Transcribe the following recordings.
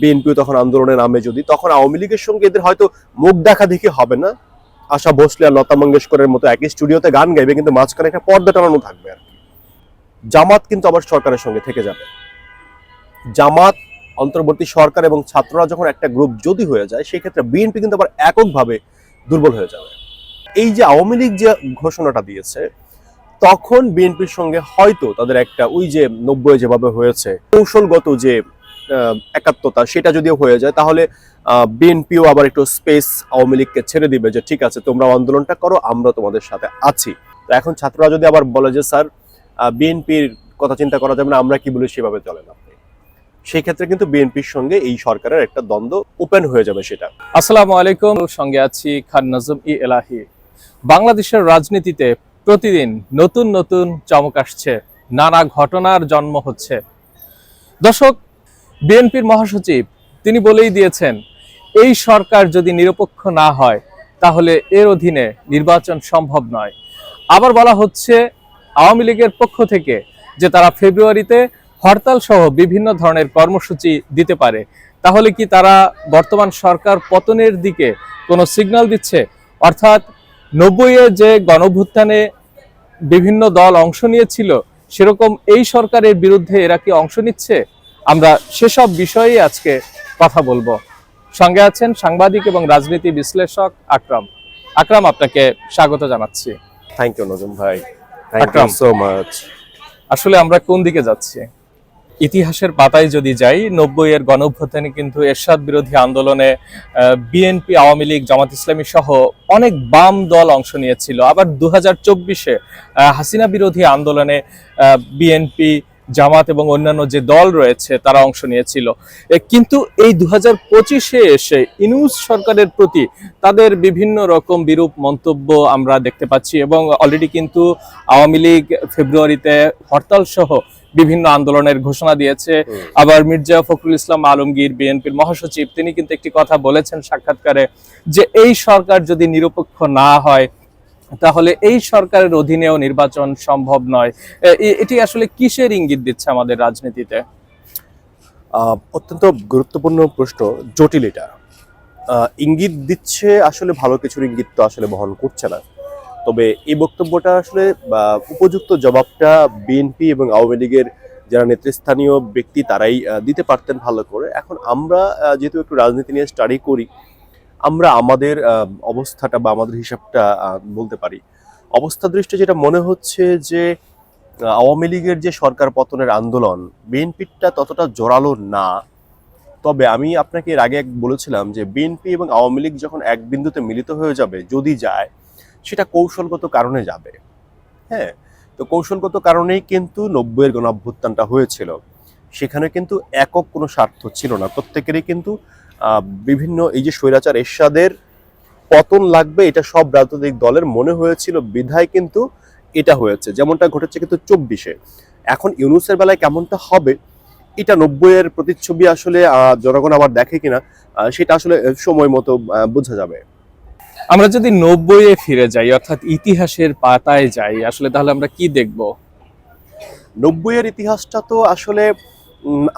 বিএনপিও তখন আন্দোলনের নামে যদি, তখন আওয়ামী লীগের সঙ্গে এদের হয়তো মুখ দেখা দেখি হবে না। আশা ভোসলে আর লতা মঙ্গেশকরের মতো একই স্টুডিওতে গান গাইবে, কিন্তু মাঝখানে একটা পর্দা টানানো থাকবে আর কি। জামাত কিন্তু আবার সরকারের সঙ্গে থেকে যাবে। জামাত, অন্তর্বর্তী সরকার এবং ছাত্ররা যখন একটা গ্রুপ যদি হয়ে যায় সেই ক্ষেত্রে বিএনপি কিন্তু আবার এককভাবে দুর্বল হয়ে যাবে। এই যে আওয়ামী লীগ যে ঘোষণাটা দিয়েছে, তখন বিএনপির সঙ্গে হয়তো তাদের একটা ওই যে নব্বই যেভাবে হয়েছে, কৌশলগত যে একাত্মতা সেটা যদিও হয়ে যায়, তাহলে বিএনপিও আবার একটু স্পেস আওয়ামী লীগকে ছেড়ে দিবে যে ঠিক আছে তোমরা আন্দোলনটা করো, আমরা তোমাদের সাথে আছি। তো এখন ছাত্ররা যদি আবার বলে যে, স্যার বিএনপির কথা চিন্তা করা যাবে না, আমরা কি বলি সেভাবে চলেন আপনি সেই ক্ষেত্রে কিন্তু বিএনপির সঙ্গে এই সরকারের একটা দ্বন্দ্ব ওপেন হয়ে যাবে সেটা। আসসালামু আলাইকুম, সঙ্গে আছি খান নাজম ই এলাহি। বাংলাদেশের রাজনীতিতে প্রতিদিন নতুন নতুন চমক আসছে, নানা ঘটনার জন্ম হচ্ছে। দর্শক বিএনপির মহাসচিব, তিনি বলেই দিয়েছেন, এই সরকার যদি নিরপেক্ষ না হয়, তাহলে এর অধীনে নির্বাচন সম্ভব নয়। আবার বলা হচ্ছে, আওয়ামী লীগের পক্ষ থেকে যে তারা ফেব্রুয়ারিতে হরতাল সহ বিভিন্ন ধরনের কর্মসূচি দিতে পারে, তাহলে কি তারা বর্তমান সরকার পতনের দিকে কোনো সিগন্যাল দিচ্ছে? অর্থাৎ নব্বইয়ে যে গণভুত্থানে বিভিন্ন দল অংশ নিয়েছিল, সেরকম এই সরকারের বিরুদ্ধে এরা কি অংশ নিচ্ছে? আমরা সেসব বিষয়ে আজকে কথা বলব। সঙ্গে আছেন সাংবাদিক এবং রাজনীতি বিশ্লেষক আকরাম। আকরাম আপনাকে স্বাগত জানাচ্ছি। থ্যাংক ইউ নজম ভাই। Thank you Akram. So much আসলে আমরা কোন দিকে যাচ্ছি? ইতিহাসের পাতায় যদি যাই নব্বই এর গণঅভ্যুত্থানে কিন্তু এরশাদ বিরোধী আন্দোলনে বিএনপি আওয়ামী লীগ জামাত ইসলামী সহ অনেক বাম দল অংশ নিয়েছিল। আবার দু হাজার চব্বিশে হাসিনা বিরোধী আন্দোলনে বিএনপি জামাত এবং অন্যান্য যে দল রয়েছে তারা অংশ নিয়েছিল। কিন্তু এই দু হাজার পঁচিশে এসে ইনুস সরকারের প্রতি তাদের বিভিন্ন রকম বিরূপ মন্তব্য আমরা দেখতে পাচ্ছি এবং অলরেডি কিন্তু আওয়ামী লীগ ফেব্রুয়ারিতে হরতাল সহ বিভিন্ন আন্দোলনের ঘোষণা দিয়েছে। আবার মির্জা ফখরুল ইসলাম আলমগীর বিএনপির মহাসচিব তিনি কিন্তু একটি কথা বলেছেন সাক্ষাৎকারে যে এই সরকার যদি নিরপেক্ষ না হয় তাহলে এই সরকারের অধীনেও নির্বাচন সম্ভব নয়। এটি আসলে কিসের ইঙ্গিত দিচ্ছে আমাদের রাজনীতিতে? অত্যন্ত গুরুত্বপূর্ণ প্রশ্ন, জটিল এটা। ইঙ্গিত দিচ্ছে আসলে ভালো কিছুর ইঙ্গিত তো আসলে বহন করছে না। তবে এই বক্তব্যটা আসলে উপযুক্ত জবাবটা বিএনপি এবং আওয়ামী লীগের যারা নেতৃস্থানীয় ব্যক্তি তারাই দিতে পারতেন ভালো করে। এখন আমরা যেহেতু একটু রাজনীতি নিয়ে স্টাডি করি আমরা আমাদের অবস্থাটা বা আমাদের হিসাবটা বলতে পারি। অবস্থা দৃষ্টি যেটা মনে হচ্ছে যে আওয়ামী লীগের যে সরকার পতনের আন্দোলন, বিএনপিটা ততটা জোরালো না। তবে আমি আপনাকে এর আগে বলেছিলাম যে, বিএনপি এবং আওয়ামী লীগ যখন এক বিন্দুতে মিলিত হয়ে যাবে, যদি যায়, সেটা কৌশলগত কারণে যাবে। হ্যাঁ তো কৌশলগত কারণেই কিন্তু নব্বইয়ের গণ অভ্যুত্থানটা হয়েছিল। সেখানে কিন্তু একক কোনো স্বার্থ ছিল না। প্রত্যেকেরই কিন্তু বিভিন্ন এই যে স্বৈরাচার এরশাদের পতন লাগবে এটা সব রাজনৈতিক দলের মনে হয়েছিল বিধায় কিন্তু এটা হয়েছে। যেমনটা ঘটেছে কিন্তু চব্বিশে। এখন ইউনুসের বেলায় কেমনটা হবে এটা নব্বইয়ের প্রতিচ্ছবি আসলে জনগণ আবার দেখে কিনা সেটা আসলে সময় মতো বোঝা যাবে। আমরা যদি নব্বইয়ে ফিরে যাই অর্থাৎ ইতিহাসের পাতায় যাই আসলে তাহলে আমরা কি দেখব? নব্বইয়ের ইতিহাসটা তো আসলে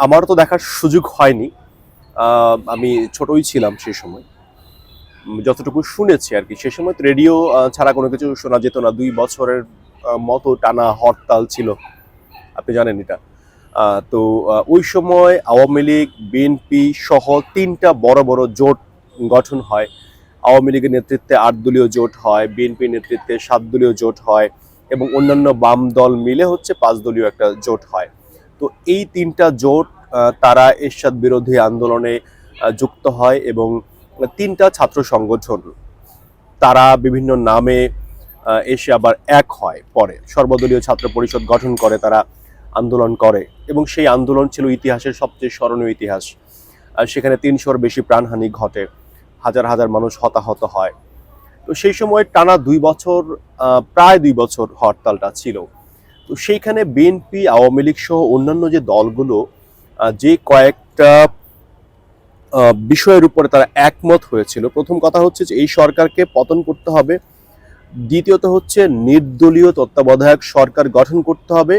আমারও তো দেখার সুযোগ হয়নি। আমি ছোটই ছিলাম সেই সময়। যতটুকু শুনেছি আর কি, সে সময় রেডিও ছাড়া কোনো কিছু শোনা যেত না। দুই বছরের মতো টানা হরতাল ছিল। আপনি জানেন এটা। তো ওই সময় আওয়ামী লীগ, বিএনপি সহ তিনটা বড় বড় জোট গঠন হয়। আওয়ামী লীগের নেতৃত্বে আট দলীয় জোট হয়, বিএনপির নেতৃত্বে সাত দলীয় জোট হয় এবং অন্যান্য বাম দল মিলে হচ্ছে পাঁচ দলীয় একটা জোট হয়। তো এই তিনটা জোট তারা এরশাদ বিরোধী আন্দোলনে যুক্ত হয় এবং তিনটা ছাত্র সংগঠন, তারা বিভিন্ন নামে এসে আবার এক হয়, পরে। সর্বদলীয় ছাত্র পরিষদ গঠন করে, তারা আন্দোলন করে এবং সেই আন্দোলন ছিল ইতিহাসের সবচেয়ে স্মরণীয় ইতিহাস। সেখানে তিনশোর বেশি প্রাণহানি ঘটে, হাজার হাজার মানুষ হতাহত হয়। তো সেই সময় টানা দুই বছর প্রায় দুই বছর হরতালটা ছিল। তো সেইখানে বিএনপি, আওয়ামী লীগ সহ অন্যান্য যে দলগুলো যে কয়েকটা বিষয়ের উপরে তারা একমত হয়েছিল। প্রথম কথা হচ্ছে যে এই সরকারকে পতন করতে হবে। দ্বিতীয়ত হচ্ছে নির্দলীয় তত্ত্বাবধায়ক সরকার গঠন করতে হবে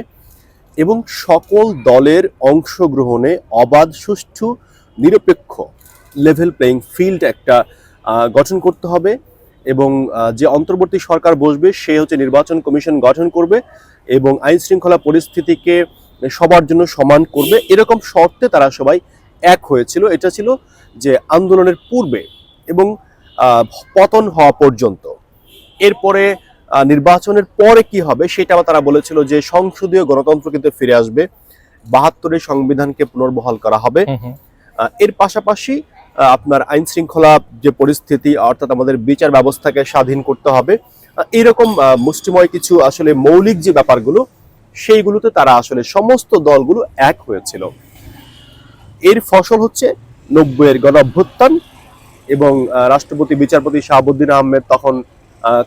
এবং সকল দলের অংশগ্রহণে অবাধ, সুষ্ঠু, নিরপেক্ষ লেভেল প্লেইং ফিল্ড একটা গঠন করতে হবে এবং যে অন্তর্বর্তী সরকার বসবে সে হচ্ছে নির্বাচন কমিশন গঠন করবে এবং আইন শৃঙ্খলা পরিস্থিতিকে সবার জন্য সমান করবে। এরকম শর্তে তারা সবাই এক হয়েছিল। এটা ছিল যে আন্দোলনের পূর্বে এবং পতন হওয়া পর্যন্ত। এরপরে নির্বাচনের পরে কি হবে সেটা আবার তারা বলেছিল যে সংসদীয় গণতন্ত্র কিন্তু ফিরে আসবে। বাহাত্তরের সংবিধানকে পুনর্বহাল করা হবে। এর পাশাপাশি আপনার আইন শৃঙ্খলা যে পরিস্থিতি অর্থাৎ আমাদের বিচার ব্যবস্থাকে স্বাধীন করতে হবে। এরকম মুষ্টিময় কিছু আসলে মৌলিক যে ব্যাপারগুলো সেইগুলোতে তারা আসলে সমস্ত দলগুলো এক হয়েছিল। এর ফসল হচ্ছে নব্বইয়ের গণ অভ্যুত্থান এবং রাষ্ট্রপতি বিচারপতি শাহাবুদ্দিন আহমেদ তখন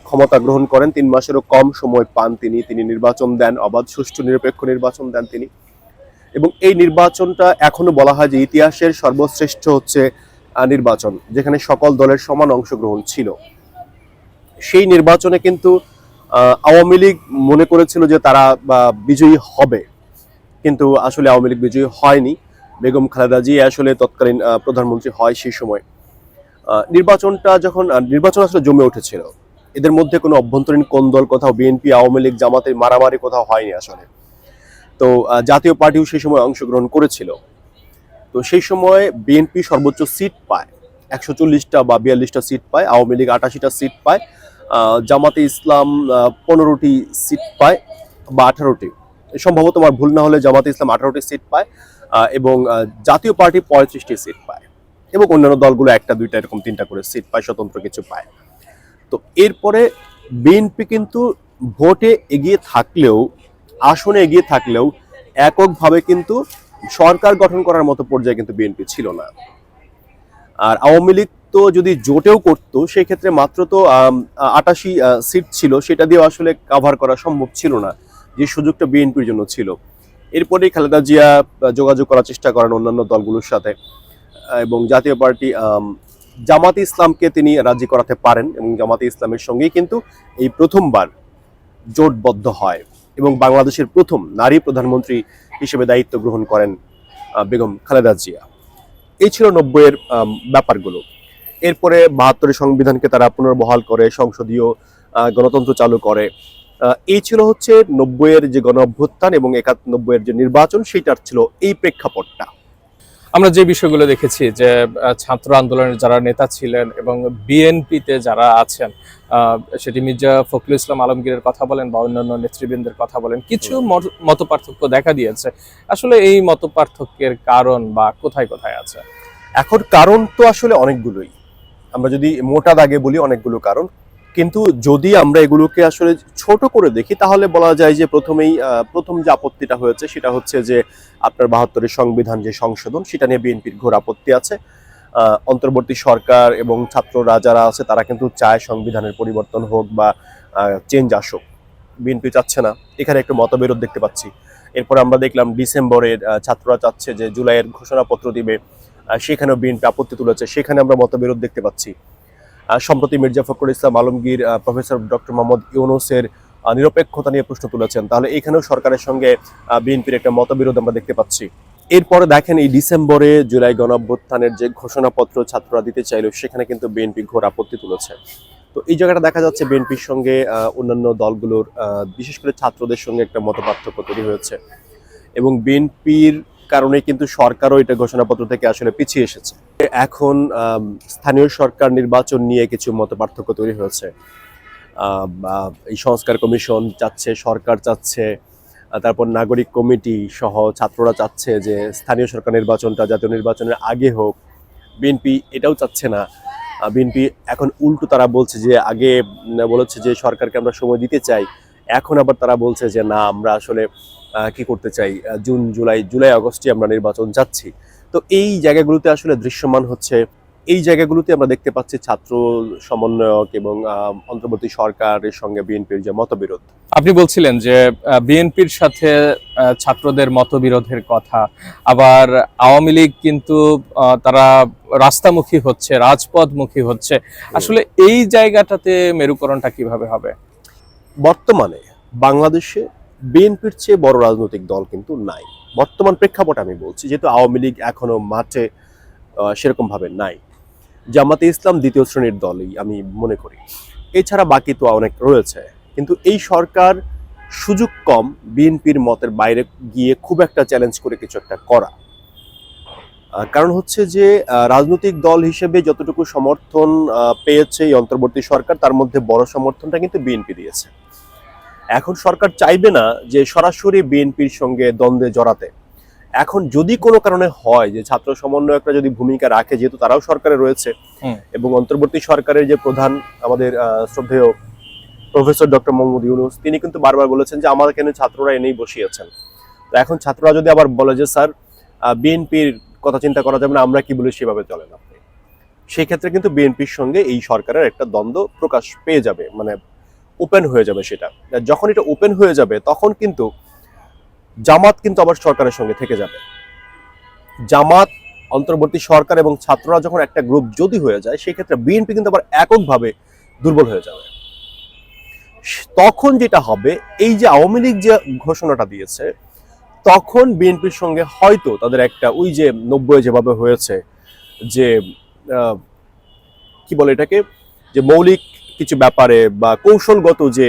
ক্ষমতা গ্রহণ করেন। তিন মাসেরও কম সময় পান তিনি। তিনি নির্বাচন দেন, অবাধ, সুষ্ঠু, নিরপেক্ষ নির্বাচন দেন তিনি। এবং এই নির্বাচনটা এখনও বলা হয় যে ইতিহাসের সর্বশ্রেষ্ঠ হচ্ছে নির্বাচন, যেখানে সকল দলের সমান অংশগ্রহণ ছিল। সেই নির্বাচনে কিন্তু আওয়ামী লীগ মনে করেছিল যে তারা বিজয়ী হবে। কিন্তু আসলে আওয়ামী লীগ বিজয়ী হয়নি। বেগম খালেদা জি আসলে তৎকালীন প্রধানমন্ত্রী হয় সেই সময়। নির্বাচনটা যখন নির্বাচন আসলে জমে উঠেছিল। এদের মধ্যে কোনো অভ্যন্তরীণ কোন্দল কোথাও, বিএনপি, আওয়ামী লীগ, জামাতের মারামারি কোথাও হয়নি আসলে। তো জাতীয় পার্টিও সেই সময় অংশগ্রহণ করেছিল। তো সেই সময় বিএনপি সর্বোচ্চ সিট পায়। একশো চল্লিশটা বা বিয়াল্লিশটা সিট পায়। আওয়ামী লীগ আটাশিটা সিট পায়। জামাতে ইসলাম পনেরোটি সিট পায় বা আঠারোটি। সম্ভবত আমার ভুল না হলে জামাতে ইসলাম আঠারোটি সিট পায় এবং জাতীয় পার্টি পঁয়ত্রিশটি সিট পায়, এবং অন্যান্য দলগুলো একটা, দুইটা, এরকম তিনটা করে সিট পায়, স্বতন্ত্র কিছু পায়। তো এরপরে বিএনপি কিন্তু ভোটে এগিয়ে থাকলেও, আসনে এগিয়ে থাকলেও এককভাবে কিন্তু সরকার গঠন করার মতো পর্যায়ে কিন্তু বিএনপি ছিল না। আর আওয়ামী লীগ তো যদি জোটেও করতো সেই ক্ষেত্রে মাত্র তো আটাশি সিট ছিল, সেটা দিয়ে আসলে কাভার করা সম্ভব ছিল না, যে সুযোগটা বিএনপির জন্য ছিল। এরপরেই খালেদা জিয়া যোগাযোগ করার চেষ্টা করেন অন্যান্য দলগুলোর সাথে এবং জাতীয় পার্টি জামাতে ইসলামকে তিনি রাজি করাতে পারেন, এবং জামাতে ইসলামের সঙ্গেই কিন্তু এই প্রথমবার জোটবদ্ধ হয়, এবং বাংলাদেশের প্রথম নারী প্রধানমন্ত্রী হিসেবে দায়িত্ব গ্রহণ করেন বেগম খালেদা জিয়া। এই ছিল নব্বইয়ের ব্যাপারগুলো। এরপরে বাহাত্তরের সংবিধানকে তারা পুনর্বহাল করে সংসদীয় গণতন্ত্র চালু করে। এই ছিল হচ্ছে নব্বইয়ের যে গণ অভ্যুত্থান এবং একানব্বইয়ের যে নির্বাচন সেটার ছিল এই প্রেক্ষাপটটা। আমরা যে বিষয়গুলো দেখেছি যে ছাত্র আন্দোলনের যারা নেতা ছিলেন এবং বিএনপিতে যারা আছেন আহ, সেটি মির্জা ফখরুল ইসলাম আলমগীরের কথা বলেন বা অন্যান্য নেতৃবৃন্দের কথা বলেন কিছু মত পার্থক্য দেখা দিয়েছে। আসলে এই মত পার্থক্যের কারণ বা কোথায় কোথায় আছে? এখন কারণ তো আসলে অনেকগুলোই। আমরা যদি মোটা দাগে বলি অনেকগুলো কারণ, কিন্তু যদি আমরা এগুলোকে আসলে ছোট করে দেখি, তাহলে বলা যায় যে প্রথমেই প্রথম যে আপত্তিটা হয়েছে সেটা হচ্ছে যে আপনার বাহাত্তরের সংবিধান যে সংশোধন, সেটা নিয়ে বিএনপির ঘোর আপত্তি আছে। অন্তর্বর্তী সরকার এবং ছাত্ররা যারা আছে, তারা কিন্তু চায় সংবিধানের পরিবর্তন হোক বা চেঞ্জ আসুক। বিএনপি চাচ্ছে না। এখানে একটু মতবিরোধ দেখতে পাচ্ছি। এরপরে আমরা দেখলাম ডিসেম্বরের ছাত্ররা চাচ্ছে যে জুলাইয়ের ঘোষণাপত্র দিবে। সেখানেও বিএনপি আপত্তি তুলেছে। সেখানে আমরা মতবিরোধ দেখতে পাচ্ছি। সম্প্রতি মির্জা ফখরুল ইসলাম আলমগীর প্রফেসর ডক্টর মোহাম্মদ ইউনুসের নিরপেক্ষতা নিয়ে প্রশ্ন তুলেছেন। তাহলে এখানেও সরকারের সঙ্গে বিএনপির একটা মতবিরোধ আমরা দেখতে পাচ্ছি। এরপরে দেখেন, এই ডিসেম্বরে জুলাই গণঅভ্যুত্থানের যে ঘোষণাপত্র ছাত্ররা দিতে চাইলো, সেখানে কিন্তু বিএনপি ঘোর আপত্তি তুলেছে। তো এই জায়গাটা দেখা যাচ্ছে বিএনপির সঙ্গে অন্যান্য দলগুলোর বিশেষ করে ছাত্রদের সঙ্গে একটা মত পার্থক্য তৈরি হয়েছে। এবং বিএনপির কারণে কিন্তু সরকারও এটা ঘোষণাপত্র থেকে আসলে পিছিয়ে এসেছে। এখন স্থানীয় সরকার নির্বাচন নিয়ে কিছু মত পার্থক্য তৈরি হয়েছে। এই সংস্কার কমিশন চাচ্ছে, সরকার চাচ্ছে তারপর নাগরিক কমিটি সহ ছাত্ররা চাচ্ছে যে স্থানীয় সরকার নির্বাচনটা জাতীয় নির্বাচনের আগে হোক। বিএনপি এটাও চাচ্ছে না। বিএনপি এখন উল্টো তারা বলছে যে আগে বলেছে যে সরকারকে আমরা সময় দিতে চাই। এখন আবার তারা বলছে যে না, আমরা আসলে কি করতে চাই? জুন জুলাই জুলাই আগস্টে আমরা নির্বাচন যাচ্ছি তো এই জায়গাগুলোতে আসলে দৃশ্যমান হচ্ছে এই জায়গাগুলোতে আমরা দেখতে পাচ্ছি ছাত্র সমন্বয়ক এবং অন্তর্বর্তী সরকারের সঙ্গে বিএনপির যে মতবিরোধ। আপনি বলছিলেন যে বিএনপির সাথে ছাত্রদের মতবিরোধের কথা আবার আওয়ামী লীগ কিন্তু তারা রাস্তামুখী হচ্ছে রাজপথমুখী হচ্ছে। আসলে এই জায়গাটাতে মেরুকরণটা কীভাবে হবে? বর্তমানে বাংলাদেশে বিএনপির চেয়ে বড় রাজনৈতিক দল কিন্তু নাই। বর্তমান প্রেক্ষাপট আমি বলছি, যেহেতু আওয়ামী লীগ এখনও মাঠে সেরকমভাবে নাই। জামাতে ইসলাম দ্বিতীয় শ্রেণির দলই আমি মনে করি। এছাড়া বাকি তো অনেক রয়েছে। কিন্তু এই সরকার সুযোগ কম বিএনপির মতের বাইরে গিয়ে খুব একটা চ্যালেঞ্জ করে কিছু একটা করা। কারণ হচ্ছে যে রাজনৈতিক দল হিসেবে যতটুকু সমর্থন পেয়েছে এই অন্তর্বর্তী সরকার, তার মধ্যে বড় সমর্থনটা কিন্তু বিএনপি দিয়েছে। এখন সরকার চাইবে না যে সরাসরি বিএনপির সঙ্গে দ্বন্দ্বে জড়াতে। এখন যদি কোনো কারণে হয় যে ছাত্র সমন্বয়করা যদি ভূমিকা রাখে যেহেতু তারাও সরকারে রয়েছে এবং অন্তর্বর্তী সরকারের যে প্রধান আমাদের শ্রদ্ধেয় প্রফেসর ডক্টর মোহাম্মদ ইউনুস তিনি কিন্তু বারবার বলেছেন যে আমাদের কেন ছাত্ররা এনেই বসিয়েছেন। তো এখন ছাত্ররা যদি আবার বলে যে স্যার বিএনপির কথা চিন্তা করা যাবে না আমরা কি বলি সেভাবে চলে না সেই ক্ষেত্রে কিন্তু বিএনপির সঙ্গে এই সরকারের একটা দ্বন্দ্ব প্রকাশ পেয়ে যাবে। মানে ওপেন হয়ে যাবে সেটা। যখন এটা ওপেন হয়ে যাবে, তখন কিন্তু জামাত কিন্তু আবার সরকারের সঙ্গে থেকে যাবে। জামাত, অন্তর্বর্তী সরকার এবং ছাত্ররা যখন একটা গ্রুপ যদি হয়ে যায় সেই ক্ষেত্রে বিএনপি কিন্তু আবার এককভাবে দুর্বল হয়ে যাবে। তখন যেটা হবে, এই যে আওয়ামী লীগ যে ঘোষণাটা দিয়েছে, তখন বিএনপির সঙ্গে হয়তো তাদের একটা ওই যে নব্বই যেভাবে হয়েছে, যে কি বলে এটাকে? যে মৌলিক কিছু ব্যাপারে বা কৌশলগত যে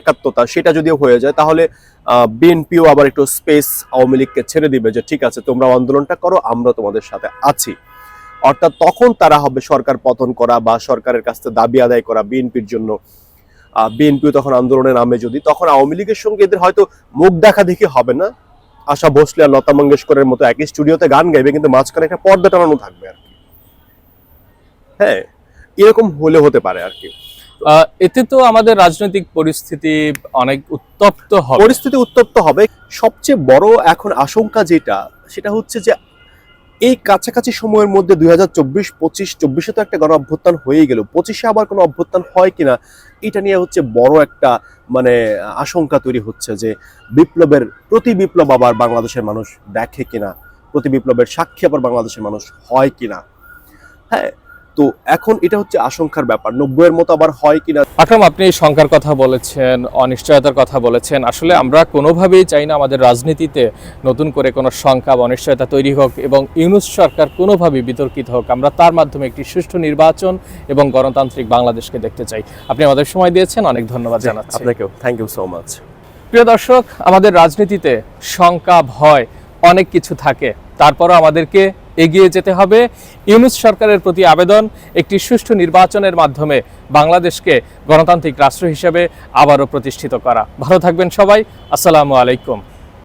একাত্মতা সেটা যদিও হয়ে যায়, তাহলে বিএনপিও আবার একটু স্পেস আওয়ামী লীগকে ছেড়ে দিবে যে, ঠিক আছে তোমরা আন্দোলনটা করো, আমরা তোমাদের সাথে আছি। অর্থাৎ তখন তারা হবে সরকার পতন করা বা সরকারের কাছ থেকে দাবি আদায় করা বিএনপির জন্য। বিএনপিও তখন আন্দোলনে নামে যদি, তখন আওয়ামী লীগের সঙ্গে এদের হয়তো মুখ দেখা দেখি হবে না। আশা ভোসলে আর লতা মঙ্গেশকরের মতো একই স্টুডিওতে গান গাইবে, কিন্তু মাঝখানে একটা পর্দা টানানো থাকবে আর কি। হ্যাঁ এরকম হলে হতে পারে আর কি। এতে তো আমাদের রাজনৈতিক পরিস্থিতি অনেক উত্তপ্ত হবে। পরিস্থিতি উত্তপ্ত হবে। সবচেয়ে বড় এখন আশঙ্কা যেটা সেটা হচ্ছে যে এই কাছাকাছি সময়ের মধ্যে দুই হাজার চব্বিশ পঁচিশ চব্বিশে তো একটা গণ অভ্যুত্থান হয়েই গেল। পঁচিশে আবার কোনো অভ্যুত্থান হয় কিনা এটা নিয়ে হচ্ছে বড় একটা মানে আশঙ্কা তৈরি হচ্ছে যে বিপ্লবের প্রতি বিপ্লব আবার বাংলাদেশের মানুষ দেখে কিনা প্রতি বিপ্লবের সাক্ষী আবার বাংলাদেশের মানুষ হয় কিনা। হ্যাঁ তো এখন এটা হচ্ছে আশঙ্কার ব্যাপার। নব্বইয়ের মতো আবার হয় কিনা? আকরাম আপনি শঙ্কার কথা বলেছেন অনিশ্চয়তার কথা বলেছেন। আসলে আমরা কোনোভাবেই চাই না আমাদের রাজনীতিতে নতুন করে কোনো শঙ্কা বা অনিশ্চয়তা তৈরি হোক এবং ইউনুস সরকার কোনোভাবেই বিতর্কিত হোক। আমরা তার মাধ্যমে একটি সুষ্ঠু নির্বাচন এবং গণতান্ত্রিক বাংলাদেশকে দেখতে চাই। আপনি আমাদের সময় দিয়েছেন অনেক ধন্যবাদ জানাচ্ছি। আপনাকেও। থ্যাংক ইউ সো মাচ প্রিয় দর্শক আমাদের রাজনীতিতে শঙ্কা ভয় অনেক কিছু থাকে। তারপরও আমাদেরকে এগিয়ে যেতে হবে। ইউনুস সরকারের প্রতি আবেদন একটি সুষ্ঠু নির্বাচনের মাধ্যমে বাংলাদেশকে গণতান্ত্রিক রাষ্ট্র হিসেবে আবারও প্রতিষ্ঠিত করা। ভালো থাকবেন সবাই। আসসালামু আলাইকুম।